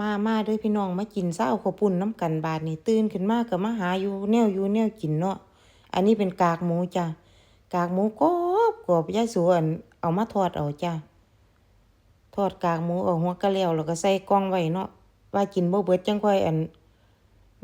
มามาเด้อพี่น้องมากินเศร้าข้าวปุ้นน้ำกันบาดนี่ตื่นขึ้นมาก็มาหาอยู่แนวอยู่แนวกินเนาะอันนี้เป็นกากหมูจ้ะกากหมูกรอบกรอบยายสวนเอามาทอดเอาจ้ะทอดกากหมูเอาหัวกะแล้วแล้วก็ใส่กล่องไว้เนาะว่ากินบ่เบิดจังค่อยอัน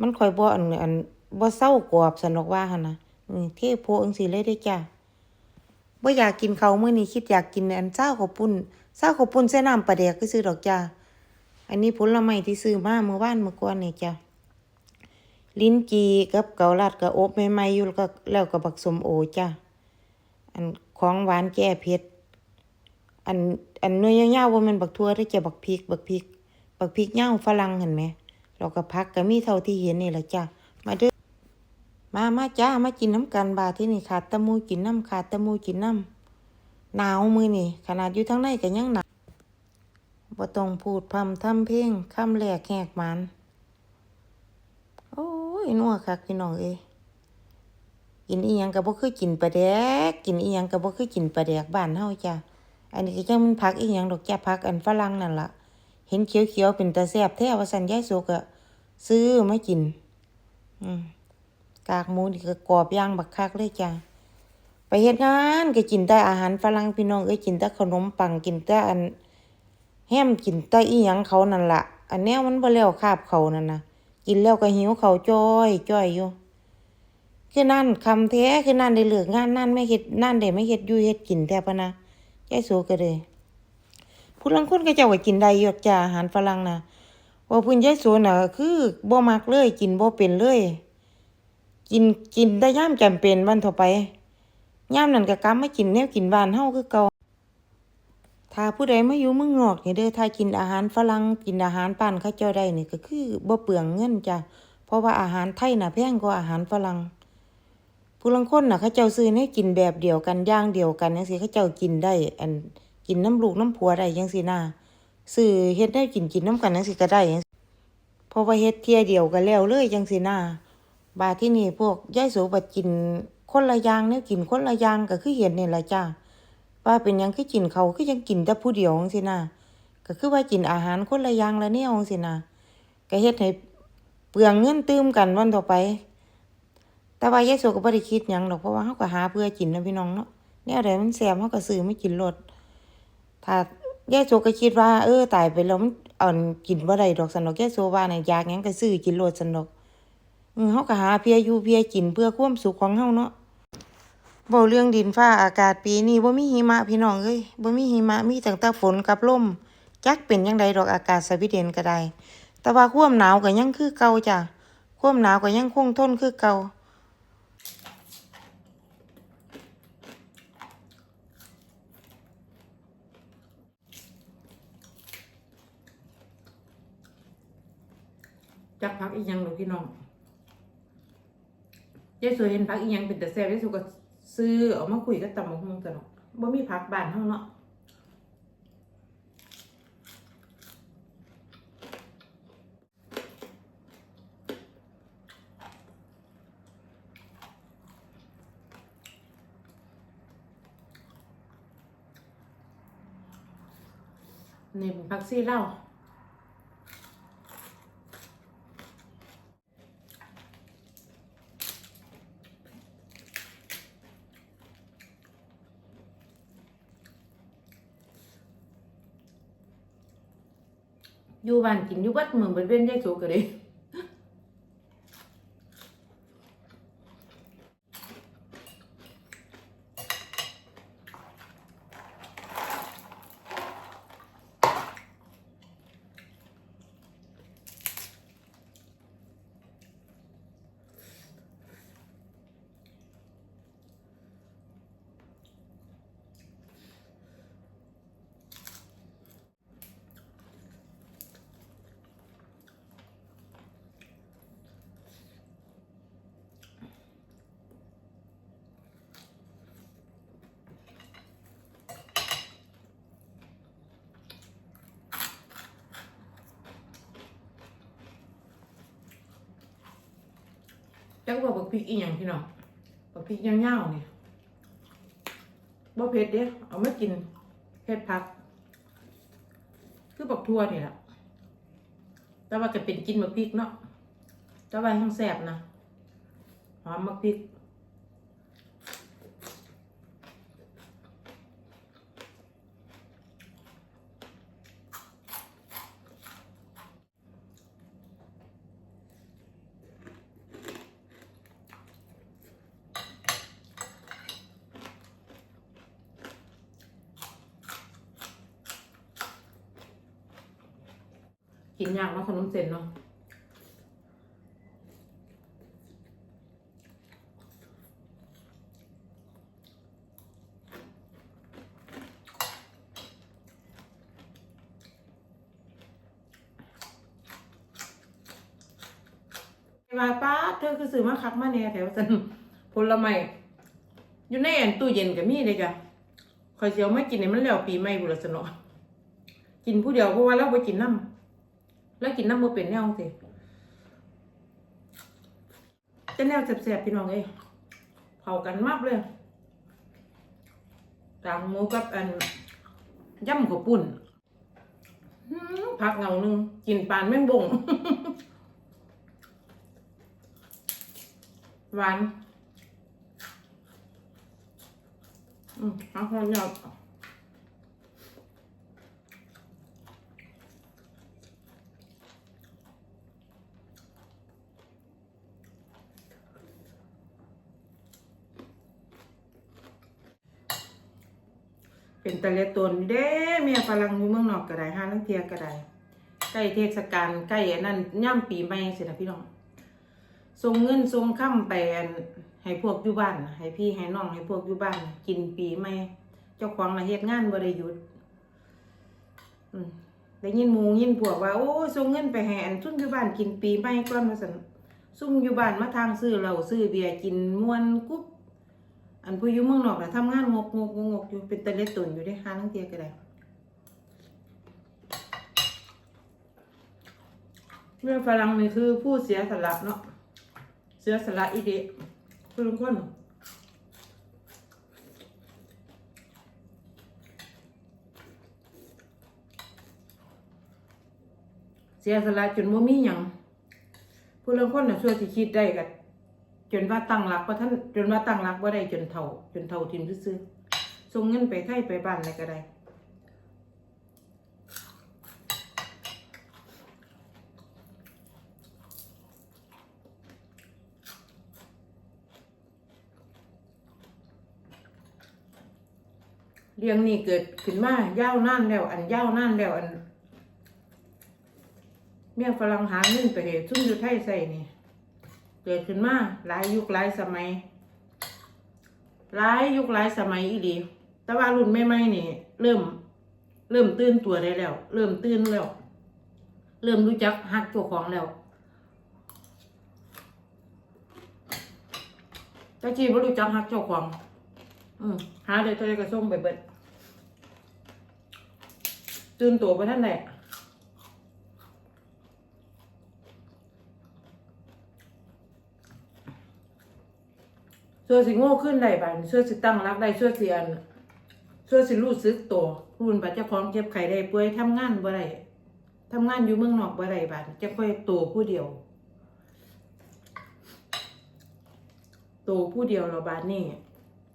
มันค่อยบ่อันอันบ่เศร้ากรอบสนอกว่าหั่นน่ะนี่เทโพจังซี่เลยเด้จ้ะบ่อยากกินเขาวมื้อนี้คิดอยากกินอันเจ้าข้าวปุ้นเจ้าข้าวปุ้นใส่น้ำปลาแดกคือซื้อดอกจ้ะ อันนี้ผลไม้ที่ซื้อมาเมื่อวานเมื่อก่อนนี่จ้ะลิ้นจีกับเกาลัดกับอบใหม่ๆอยู่แล้วก็แล้วก็บักสมโอจ้ะอันของหวานแก้เผ็ดอันอันเนื้อยาวๆว่ามันบักทั่วได้จ้ะบักพริก บักพริก บักพริกยาวฝรั่งเห็นไหมแล้วก็ผักก็มีเท่าที่เห็นนี่แหละจ้ะมาเด้อมามาจ้ามากินน้ำกันบาที่นี่ขาดตะมูกินน้ำขาดตะมูกินน้ำหนาวมือนี่ขนาดอยู่ทั้งในก็ยังหนาว บ่ต้องพูดพร่ำทำเพลงคำแรกแหกมัน โอ้ยนัวคักพี่น้องเอ้ยกินอีหยังก็บ่คือกินปลาแดก กินอีหยังก็บ่คือกินปลาแดกบ้านเฮาจ้ะอันนี้ก็จังมันผักอีหยังดอกจ้ะผักอันฝรั่งนั่นล่ะ เห็นเขียวๆเป็นตาแซ่บแท้ว่าซั่นยายโสก็ซื้อมากิน อืมกากหมูนี่ก็กรอบย่างบักคักเลยจ้ะไปเฮ็ดงานก็กินแต่อาหารฝรั่งพี่น้องเอ้ยกินแต่ขนมปังกินแต่อัน แฮมกินแต่อีหยังเขานั่นละอันแนวมันบ่แล้วคาบเขานั่นนะกินแล้วก็หิวเขาจ้อยจ้อยอยู่คือนั่นคำแท้คือนั่นได้เลือกงานนั่นไม่เฮ็ดนั่นได้ไม่เฮ็ดอยู่เฮ็ดกินแท้ปะนะยายโสก็เลยผู้ลางคนก็เจ้าก็กินได้อยู่ดอกจ้าอาหารฝรั่งนะว่าพิ่นยายโสน่ะคือบ่มักเลยกินบ่เป็นเลย กินกินได้ยามจำเป็นวันต่อไปย่ามนั้นก็กลับมากินแนวกินบ้านเฮาคือเก่า ถ้าผู้ใดมาอยู่เมืองนอกนี่เด้อถ้ากินอาหารฝรั่งกินอาหารบ้านเขาเจ้าได้นี่ก็คือบ่เปลืองเงินจ้ะเพราะว่าอาหารไทยน่ะแพงกว่าอาหารฝรั่งผู้ลางคนน่ะเขาเจ้าซื้อให้กินแบบเดียวกันย่างเดียวกันจังซี่เขาเจ้ากินได้ อันกินน้ำลูกน้ำผัวได้จังซี่นะซื้อเฮ็ดได้กินกินน้ำกันจังซี่ก็ได้จังเพราะว่าเฮ็ดเที่ยเดียวก็แล้วเลยจังซี่นะบาที่นี่พวกยายโสบัดกินคนละอย่างเนี่ยกินคนละอย่างก็คือเห็นนี่แหละจ้า ว่าเป็นยังคือกินเขาคือยังกินแต่ผู้เดียวจังซี่นะก็คือว่ากินอาหารคนละอย่างละแนวจังซี่นะก็เฮ็ดให้เปลืองเงินตื้มกันวันต่อไป แต่ว่ายายโสก็บ่ได้คิดหยังดอกเพราะว่าเฮาก็หาเพื่อกินนะพี่น้องเนาะแนวใดมันแซ่บเฮาก็ซื้อไมากินโลดถ้ายายโสก็คิดว่า เออตายไปแล้วมันเอากินบ่ได้ดอกซั่นดอกยายโสว่าน่ะอยากหยังก็ซื้อกินโลดซั่นดอกอือเฮาก็หาเพื่ออยู่เพื่อกินเพื่อความสุขของเฮาเนาะ เว้าเรื่องดินฟ้าอากาศปีนี้บ่มีหิมะพี่น้องเอ้ยบ่มีหิมะมีตั้งแต่ฝนกับลมจักเป็นจังไดดอกอากาศสวีเดนก็ได้ แต่ว่าความหนาวก็ยังคือเก่าจ้ะความหนาวก็ยังคงทนคือเก่าจักพักอีหยังดอกพี่น้องยายสวยเห็นผักอีหยังเป็นแต่แซ่บยายสวยก็ ซื้อเออกมาคุยกับตำบักหงตลอดบ่มีผักบ้านเฮาเนาะนี่เป็นผักซี่เล้า อยู่บ้านกินอยู่วัดมือเบิดเว้นยายสวยก็เลย จักว่าบักพริกอีหยังพี่น้องบักพริกยาๆนี่บ่เผ็ดเด้เอามากินเผ็ดผัก คือบักทั่วนี่ล่ะแต่ว่าก็เป็นกินมะพริกเนาะแต่ว่าทั้งแสบนะหอมมะพริก กินยากเนาะขนมเส้นเนาะว่าป้าเธอคือซื้อมาคักมาแน่แถวสันผลไม้อยู่ในแอนตู้เย็นก็มีเลยจ้ะคอยเสียวไม่กินเนี่ยมันแล้วปีใหม่บุรสนอกินผู้เดียวเพราะว่าเราไปกินน้ำ แล้วกินน้ำมือเป็นแนวสิจะแนวแสบๆพี่น้องเอ้ยเผากันมากเลยตางหมูกับอันย่ำข้าวปุ่นหืมผักเงาหนึ่งกินปานแม่งบงหวาน อืมเอาคนเดียว เป็นตะเลตนเด้เมียฝรั่งอยู่เมืองนอกก็ได้ห้าลังเทียก็ได้ใกล้เทศกาลใกล้อันนั้นย่ำปีใหม่เสินะพี่น้องส่งเงินส่งค่ำไปให้พวกอยู่บ้านให้พี่ให้น้องให้พวกอยู่บ้าน กินปีใหม่เจ้าของละเฮ็ดงานบ่ได้หยุดอืมได้ยินมูยินพวกว่า โอ้ยส่งเงินไปให้อันซุ่มอยู่บ้านกินปีใหม่ก่อนว่าซั่นซุ่มอยู่บ้านมาทางซื้อเหล้าซื้อเบียร์กินมวนกุ๊บ อันผู้ยู่เมืองนอกนะทำงานงกงกงกงกอยู่เป็นตะเล็ดตุนอยู่ได้ห้าทั้งเทียก็ได้เรื่องฝรั่งนี่คือผู้เสียสละเนาะเสียสละอีเดะคือลุงคนเสียสละจนบ่มีหยังผู้ลางคนน่ะช่วยสิคิดได้กัน จนว่าตั้งหลักว่าท่านจนว่าตั้งหลักว่าได้จนเท่า จนเท่าทิมซื่อส่งเงินไปไทยไปบ้านอะไรก็ได้เรื่องนี้เกิดขึ้นมายาวนานแล้ว อันยาวนานแล้วอัน เมียฝรั่งหาเงินไปเหตุซุ่มอยู่ไทยใส่นี่ เกิดขึ้นมาหลายยุคหลายสมัยหลายยุคหลายสมัยอีดีแต่ว่ารุ่นใหม่ๆนี่เริ่ม เริ่มตื่นตัวได้แล้ว เริ่มตื่นแล้ว เริ่มรู้จักฮักตัวของแล้วต่จีบ่รู้จักฮักเจ้าของ อืมหาได้เท่าใดก็ส่งไปเบิดตื่นตัวไปท่านไหน ช่วยสิโง่ขึ้นได้บัดช่วยสิตั้งรักได้ช่วยสิอันช่วยสิรู้สึกตัวรุ่นบัดเจ้าของเจ็บไข้ได้ป่วยทำงานบ่ได้ทำงานอยู่เมืองนอกบ่ได้บัดจะค่อยโตผู้เดียวโตผู้เดียวเราบาดนี่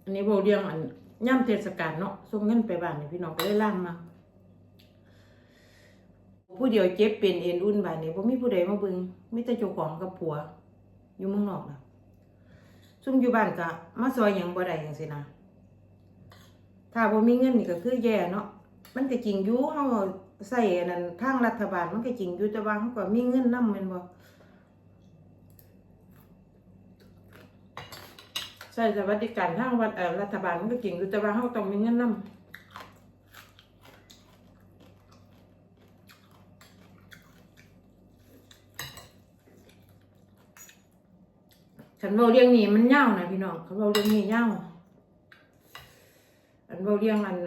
อันนี้บ่เรื่องอันย่ำเทศกาลเนาะส่งเงินไปบ้านนี่พี่น้องก็ได้ล่างมาผู้เดียวเจ็บเป็นเอ็นอุ่นบาดนี่บ่มีผู้ใดมาเบิ่งมีแต่เจ้าของกับผัว อยู่เมืองนอกน่ะ ซุ่มอยู่บ้านก็มาซอยอย่างบ่ได้อย่างสินะถ้าบ่มีเงินนี่ก็คือแย่เนาะมันก็จริงอยู่เฮาใส่นั่นทางรัฐบาลมันก็จริงอยู่แต่ว่าเฮาก็มีเงินนำแม่นบ่ใส่สวัสดิการทางวัดรัฐบาลมันก็จริงอยู่แต่ว่าเฮาต้องมีเงินนำ ฉันเว้าเรื่องนี้มันยาวนะพี่น้องเขาเว้าเรื่องนี้ยาวอันเว้าเรื่องอัน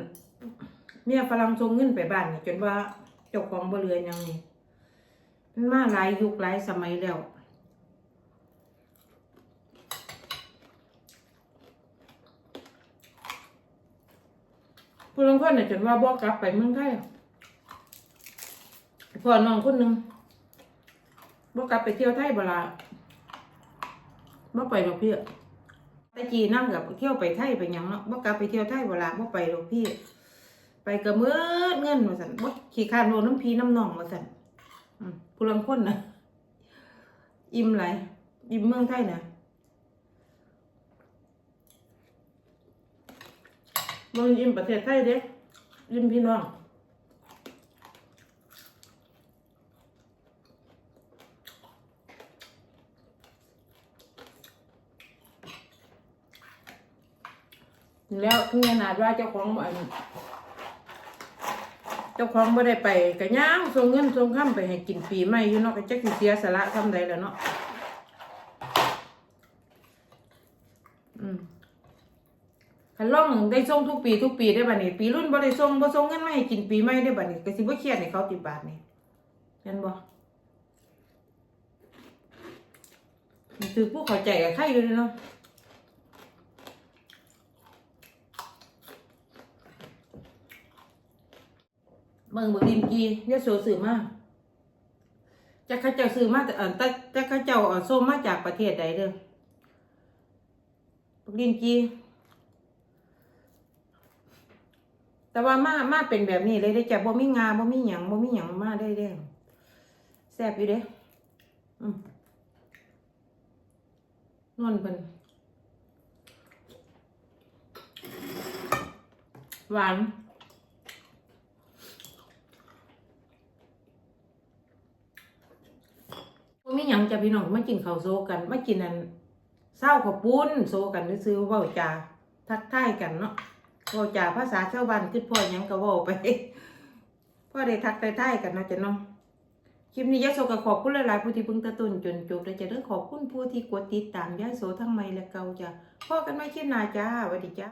เมียฝรั่งส่งเงินไปบ้านนี่จนว่าเจ้าของบ่เหลือยังนี่มันมาหลายยุคหลายสมัยแล้วผู้ลางคนน่ะจนว่าบ่กลับไปเมืองไทยพ่อน้องคนหนึงบ่กลับไปเที่ยวไทยบ่ล่ะ บ่ไปดอกพี่ตะกี้นั่งกับเที่ยวไปไทยไปยังเนาะบ่กลับไปเที่ยวไทยบ่ล่ะบ่ไปดอกพี่ ไปกระเมิดเงินว่าซั่นบ่ขี้คร้านโลน้ำพีน้ำหนองว่าซั่นอืมผู้ลังคนนะอิ่มไหลายอิ่มเมืองไทยน่ะบ่อิ่มประเทศไทยเด้อิ่มพี่น้อง แล้วถึงขนาดว่าเจ้าของอันเจ้าของไม่ได้ไปก็ย่างส่งเงินส่งคำไปให้กินปีใหม่อยู่เนาะก็จักสิเสียสละคำใดแล้วเนาะอืมคันล่องได้ส่งทุกปีทุกปีได้บัดนี้ ปีรุ่นบ่ได้ส่งบ่ส่งเงินมาให้กินปีใหม่ได้บัดนี้ก็สิบ่เครียดให้เขาติดบาทนี่เห็นบ่คือผู้เข้าใจกับใครอยู่เนาะ เมืองบดินกียโสสื่อมากจะข้าเจ้าสื่อมาแต่เออแต่แต่ข้าเจ้าเออส้มมาจากประเทศใดเด้อบดินกีแต่ว่ามามาเป็นแบบนี้เลยได้จ้ะบ่มีงาบ่มีหยังบ่มีหยังมาได้เด้อแซ่บอยู่เด้อืมนวลเพิ่นหวาน บ่ มีหยังจะพี่น้องมากินข้าวโซกัน มากินอันเศร้าข้าวปุ้นโซกันซื้อเว้าจาทักทายกันเนาะเว้าจาภาษาชาวบ้านคือพ่อหยังก็เว้าไปพ่อได้ทักทายกันเนาะจ้ะเนาะคลิปนี้ยายโซก็ขอบคุณหลายๆผู้ที่เพิ่งตะตุนจนจบและจะเด้อขอบคุณผู้ที่กดติดตามยายโซทั้งใหม่และเกาจ้ะพ่อกันใหม่คลิปหน้าจ้าสวัสดีจ้า